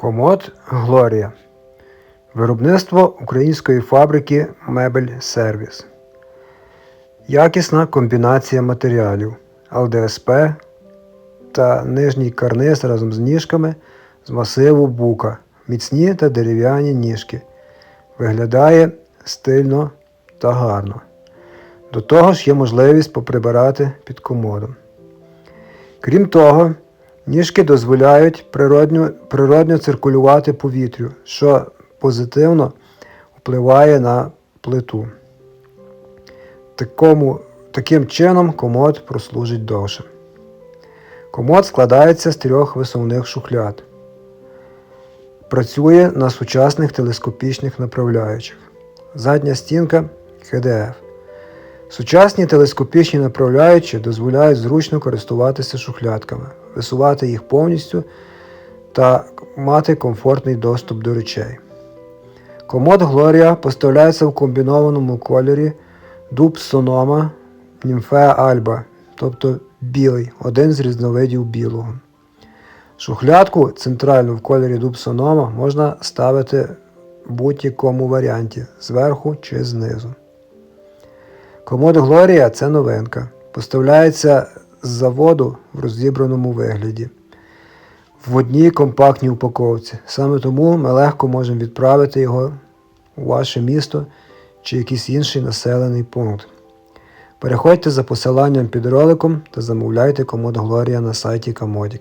Комод Глорія. Виробництво української фабрики Мебель Сервіс. Якісна комбінація матеріалів ЛДСП та нижній карниз разом з ніжками з масиву бука. Міцні та дерев'яні ніжки. Виглядає стильно та гарно. До того ж є можливість поприбирати під комодом. Крім того, ніжки дозволяють природньо, природньо циркулювати повітрю, що позитивно впливає на плиту. Такому, таким чином комод прослужить довше. Комод складається з трьох висувних шухляд. Працює на сучасних телескопічних направляючих. Задня стінка ХДФ. Сучасні телескопічні направляючі дозволяють зручно користуватися шухлядками, висувати їх повністю та мати комфортний доступ до речей. Комод Gloria поставляється в комбінованому кольорі дуб Sonoma Nymphea Alba, тобто білий, один з різновидів білого. Шухлядку центральну в кольорі дуб Sonoma можна ставити в будь-якому варіанті зверху чи знизу. Комод Глорія це новинка. Поставляється з заводу в розібраному вигляді. В одній компактній упаковці. Саме тому ми легко можемо відправити його у ваше місто чи якийсь інший населений пункт. Переходьте за посиланням під роликом та замовляйте комод Глорія на сайті Комодік.